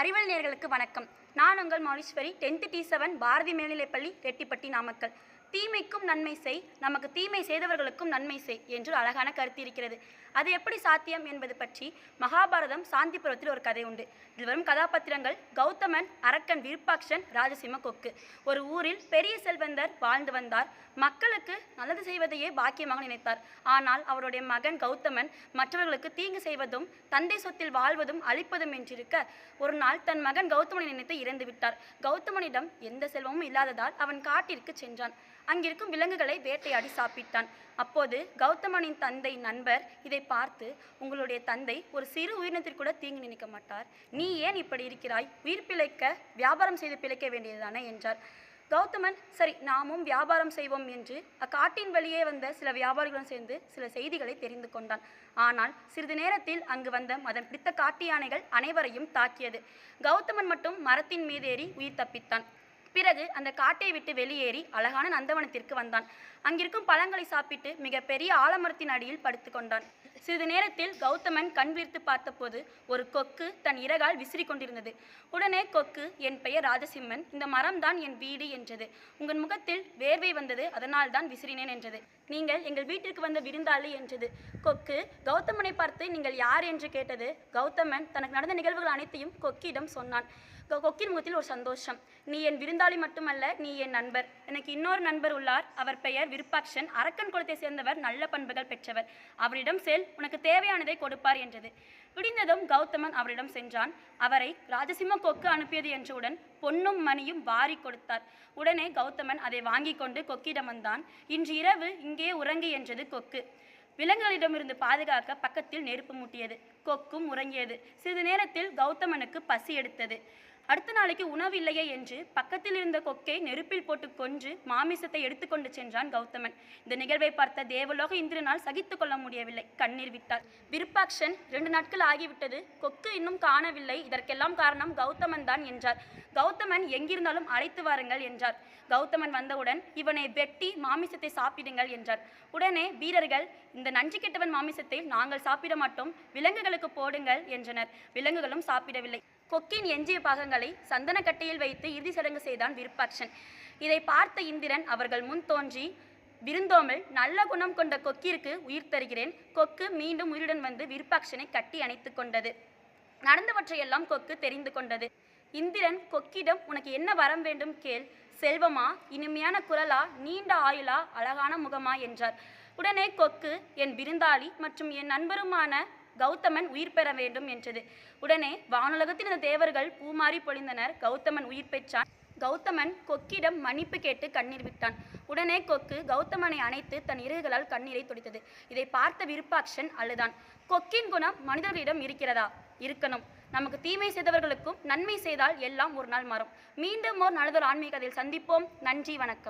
அறிவல் நேர்களுக்கு வணக்கம். நான் உங்கள் Mauleeswari tenth D seven Bharathi மேல்நிலைப்பள்ளி ரெட்டிப்பட்டி நாமக்கல். தீமைக்கும் நன்மை செய் நமக்கு தீமை செய்தவர்களுக்கும் நன்மை செய் என்று அழகான கருத்து இருக்கிறது. அது எப்படி சாத்தியம் என்பது பற்றி மகாபாரதம் சாந்திபுரத்தில் ஒரு கதை உண்டு. இதில் வரும் கதாபாத்திரங்கள் கௌதமன் அரக்கன் விருப்பாக்ஷன் ராஜசிம்ம கொக்கு. ஒரு ஊரில் பெரிய செல்வந்தர் வாழ்ந்து வந்தார். மக்களுக்கு நல்லது செய்வதையே பாக்கியமாக நினைத்தார். ஆனால் அவருடைய மகன் கௌதமன் மற்றவர்களுக்கு தீங்கு செய்வதும் தந்தை சொத்தில் வாழ்வதும் அழிப்பதும் என்றிருக்க ஒரு நாள் தன் மகன் கௌதமனை நினைத்து இறந்து விட்டார் கௌதமனிடம் எந்த செல்வமும் இல்லாததால் அவன் காட்டிற்கு சென்றான். அங்கிருக்கும் விலங்குகளை வேட்டையாடி சாப்பிட்டான். அப்போது கௌதமனின் தந்தை நண்பர் இதை பார்த்து உங்களுடைய தந்தை ஒரு சிறு உயிரினத்திற்கு கூட தீங்கு நினைக்க மாட்டார். நீ ஏன் இப்படி இருக்கிறாய்? உயிர் பிழைக்க வியாபாரம் செய்து பிழைக்க வேண்டியதுதானே? என்றார். கௌதமன் சரி நாமும் வியாபாரம் செய்வோம் என்று அக்காட்டின் வழியே வந்த சில வியாபாரிகளுடன் சேர்ந்து சில செய்திகளை தெரிந்து கொண்டான். ஆனால் சிறிது நேரத்தில் அங்கு வந்த மதம் பிடித்த காட்டு யானைகள் அனைவரையும் தாக்கியது. கௌதமன் மட்டும் மரத்தின் மீதேறி உயிர் தப்பித்தான். பிறகு அந்த காட்டை விட்டு வெளியேறி அழகான நந்தவனத்திற்கு வந்தான். அங்கிருக்கும் பழங்களை சாப்பிட்டு மிக பெரிய ஆலமரத்தின் அடியில் படுத்து கொண்டான் சிறிது நேரத்தில் கௌதமன் கண் விரித்து பார்த்தபோது ஒரு கொக்கு தன் இறகால் விசிறி கொண்டிருந்தது உடனே கொக்கு என் பெயர் ராஜசிம்மன். இந்த மரம்தான் என் வீடு என்றது. உங்கள் முகத்தில் வேர்வை வந்தது அதனால் தான் விசிறினேன் என்றது. நீங்கள் எங்கள் வீட்டிற்கு வந்த விருந்தாளி என்றது. கொக்கு கௌதமனை பார்த்து நீங்கள் யார் என்று கேட்டது? கௌதமன் தனக்கு நடந்த நிகழ்வுகள் அனைத்தையும் கொக்கியிடம் சொன்னான். கொ- கொக்கின் முகத்தில் ஒரு சந்தோஷம். நீ என் விருந்தாளி மட்டுமல்ல நீ என் நண்பர். எனக்கு இன்னொரு நண்பர் உள்ளார். அவர் பெயர் விருப்பாக்ஷன் அரக்கன் குலத்தை சேர்ந்தவர் நல்ல பண்புகள் பெற்றவர். அவரிடம் செல் உனக்கு தேவையானதை கொடுப்பார் என்றது. விடிந்ததும் கௌதமன் அவரிடம் சென்றான். அவரை ராஜசிம்ம கொக்கு அனுப்பியது என்றவுடன் பொன்னும் மணியும் வாரி கொடுத்தார். உடனே கௌதமன் அதை வாங்கி கொண்டு கொக்கிடம் வந்தான். இன்று இரவு இங்கே உறங்கு என்றது கொக்கு. விலங்குகளிடமிருந்து பாதுகாக்க பக்கத்தில் நெருப்பு மூட்டியது. கொக்கும் உறங்கியது. சிறிது நேரத்தில் கௌதமனுக்கு பசி எடுத்தது. அடுத்த நாளைக்கு உணவு இல்லையே என்று பக்கத்தில் இருந்த கொக்கை நெருப்பில் போட்டு கொன்று மாமிசத்தை எடுத்துக்கொண்டு சென்றான் கௌதமன். இந்த நிகழ்வை பார்த்த தேவலோக இந்திரனால் சகித்துக் கொள்ள முடியவில்லை. கண்ணீர் விட்டார். விருப்பாக்ஷன் இரண்டு நாட்கள் ஆகிவிட்டது. கொக்கு இன்னும் காணவில்லை. இதற்கெல்லாம் காரணம் கௌதமன் தான் என்றார். கௌதமன் எங்கிருந்தாலும் அழைத்து வாருங்கள் என்றார். கௌதமன் வந்தவுடன் இவனை வெட்டி மாமிசத்தை சாப்பிடுங்கள் என்றார். உடனே வீரர்கள் இந்த நன்றி கெட்டவன் மாமிசத்தை நாங்கள் சாப்பிட மாட்டோம். விலங்குகளுக்கு போடுங்கள் என்றனர். விலங்குகளும் சாப்பிடவில்லை. கொக்கின் எஞ்சிய பாகங்களை சந்தன கட்டையில் வைத்து இறுதி சடங்கு செய்தான் விருப்பாக்ஷன் இதை பார்த்த இந்திரன் அவர்கள் முன் தோன்றி விருந்தோமல் நல்ல குணம் கொண்ட கொக்கிற்கு உயிர் தருகிறேன். கொக்கு மீண்டும் உயிருடன் வந்து விருப்பாட்சனை கட்டி அணைத்து கொண்டது. நடந்தவற்றையெல்லாம் கொக்கு தெரிந்து கொண்டது. இந்திரன் கொக்கிடம் உனக்கு என்ன வரம் வேண்டும் கேள். செல்வமா? இனிமையான குரலா? நீண்ட ஆயுளா? அழகான முகமா? என்றார். உடனே கொக்கு என் விருந்தாளி மற்றும் என் நண்பருமான கௌதமன் உயிர் பெற வேண்டும் என்றது. உடனே வானுலகத்தில் இருந்த தேவர்கள் பூமாறி பொழிந்தனர். கௌதமன் உயிர் பெற்றான். கௌதமன் கொக்கிடம் மன்னிப்பு கேட்டு கண்ணீர் விட்டான். உடனே கொக்கு கௌதமனை அணைத்து தன் இறகுகளால் கண்ணீரை துடித்தது. இதை பார்த்த விருப்பாக்ஷன் அழுதான். கொக்கின் குணம் மனிதர்களிடம் இருக்கிறதா? இருக்கணும். நமக்கு தீமை செய்தவர்களுக்கும் நன்மை செய்தால் எல்லாம் ஒரு நாள் மாறும். மீண்டும் ஒரு நல்லதொரு ஆன்மீக சந்திப்போம். நன்றி வணக்கம்.